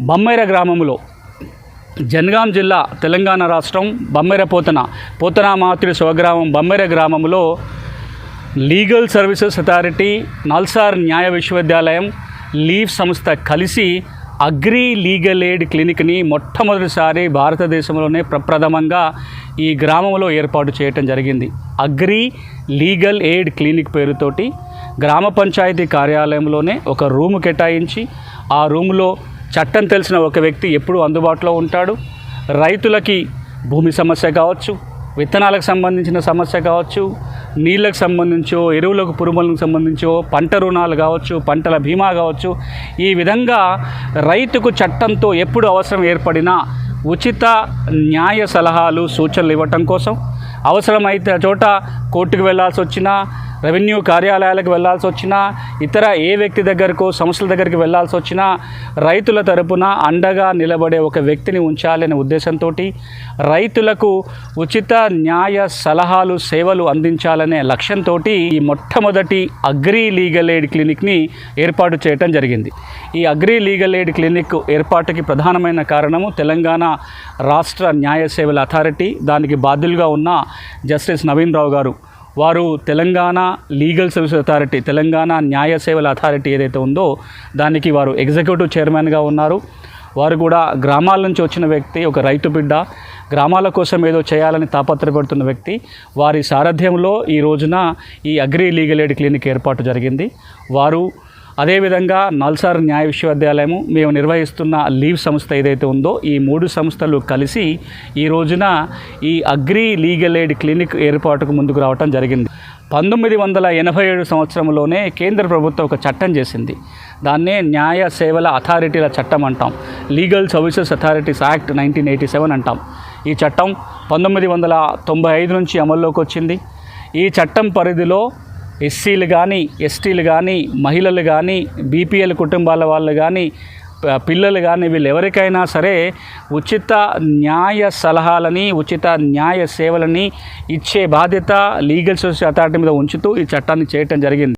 బొమ్మైర గ్రామంలో జనగాం జిల్లా తెలంగాణ రాష్ట్రం బొమ్మైర పోతన పోతన మాతృ స్వగ్రామం బొమ్మైర గ్రామంలో లీగల్ సర్వీసెస్ అథారిటీ నల్సార్ న్యాయ విశ్వవిద్యాలయం లీవ్ సంస్థ కలిసి అగ్రి లీగల్ ఎయిడ్ క్లినిక్ని మొట్టమొదటిసారి భారతదేశంలోనే ప్రప్రథమంగా ఈ గ్రామంలో ఏర్పాటు చేయటం జరిగింది. అగ్రి లీగల్ ఎయిడ్ క్లినిక్ పేరుతోటి గ్రామ పంచాయతీ కార్యాలయంలోనే ఒక రూము కేటాయించి ఆ రూములో చట్టం తెలిసిన ఒక వ్యక్తి ఎప్పుడూ అందుబాటులో ఉంటాడు. రైతులకి భూమి సమస్య కావచ్చు విత్తనాలకు సంబంధించిన సమస్య కావచ్చు నీళ్ళకు సంబంధించో ఎరువులకు పురుగులకు సంబంధించో పంట రుణాలు కావచ్చు పంటల బీమా కావచ్చు ఈ విధంగా రైతుకు చట్టంతో ఎప్పుడు అవసరం ఏర్పడినా ఉచిత న్యాయ సలహాలు సూచనలు ఇవ్వటం కోసం అవసరమైతే చోట కోర్టుకు వెళ్ళాల్సి వచ్చినా రెవెన్యూ కార్యాలయాలకు వెళ్ళాల్సి వచ్చినా ఇతర ఏ వ్యక్తి దగ్గరకు సంస్థల దగ్గరికి వెళ్ళాల్సి వచ్చినా రైతుల తరపున అండగా నిలబడే ఒక వ్యక్తిని ఉంచాలనే ఉద్దేశంతో రైతులకు ఉచిత న్యాయ సలహాలు సేవలు అందించాలనే లక్ష్యంతో ఈ మొట్టమొదటి అగ్రి లీగల్ ఎయిడ్ క్లినిక్ని ఏర్పాటు చేయటం జరిగింది. ఈ అగ్రి లీగల్ ఎయిడ్ క్లినిక్ ఏర్పాటుకి ప్రధానమైన కారణము తెలంగాణ రాష్ట్ర న్యాయ సేవల అథారిటీ. దానికి బాధ్యులుగా ఉన్న జస్టిస్ నవీన్ రావు గారు వారు Telangana legal service authority Telangana న్యాయ సేవల అథారిటీ ఏదైతే ఉందో దానికి వారు ఎగ్జిక్యూటివ్ చైర్మన్గా ఉన్నారు. వారు కూడా గ్రామాల నుంచి వచ్చిన వ్యక్తి ఒక రైతు బిడ్డ గ్రామాల కోసం ఏదో చేయాలని తాపత్రపడుతున్న వ్యక్తి. వారి సారథ్యంలో ఈ రోజున ఈ అగ్రి లీగల్ ఎయిడ్ క్లినిక్ ఏర్పాటు జరిగింది. వారు అదేవిధంగా నల్సార్ న్యాయ విశ్వవిద్యాలయము మేము నిర్వహిస్తున్న లీవ్ సంస్థ ఏదైతే ఉందో ఈ మూడు సంస్థలు కలిసి ఈ రోజున ఈ అగ్రి లీగల్ ఎయిడ్ క్లినిక్ ఏర్పాటుకు ముందుకు రావటం జరిగింది. పంతొమ్మిది వందల ఎనభై ఏడు సంవత్సరంలోనే కేంద్ర ప్రభుత్వం ఒక చట్టం చేసింది. దాన్నే న్యాయ సేవల అథారిటీల చట్టం అంటాం. Legal services authorities act nineteen eighty seven అంటాం. ఈ చట్టం పంతొమ్మిది వందల తొంభై ఐదు నుంచి అమల్లోకి వచ్చింది. ఈ చట్టం పరిధిలో ఎస్సీలు కానీ ఎస్టీలు కానీ మహిళలు కానీ బీపీఎల్ కుటుంబాల వాళ్ళు కానీ పిల్లలు కానీ వీళ్ళు ఎవరికైనా సరే ఉచిత న్యాయ సలహాలని ఉచిత న్యాయ సేవలని ఇచ్చే బాధ్యత లీగల్ సొసైటీ అథారిటీ మీద ఉంచుతూ ఈ చట్టాన్ని చేయటం జరిగింది.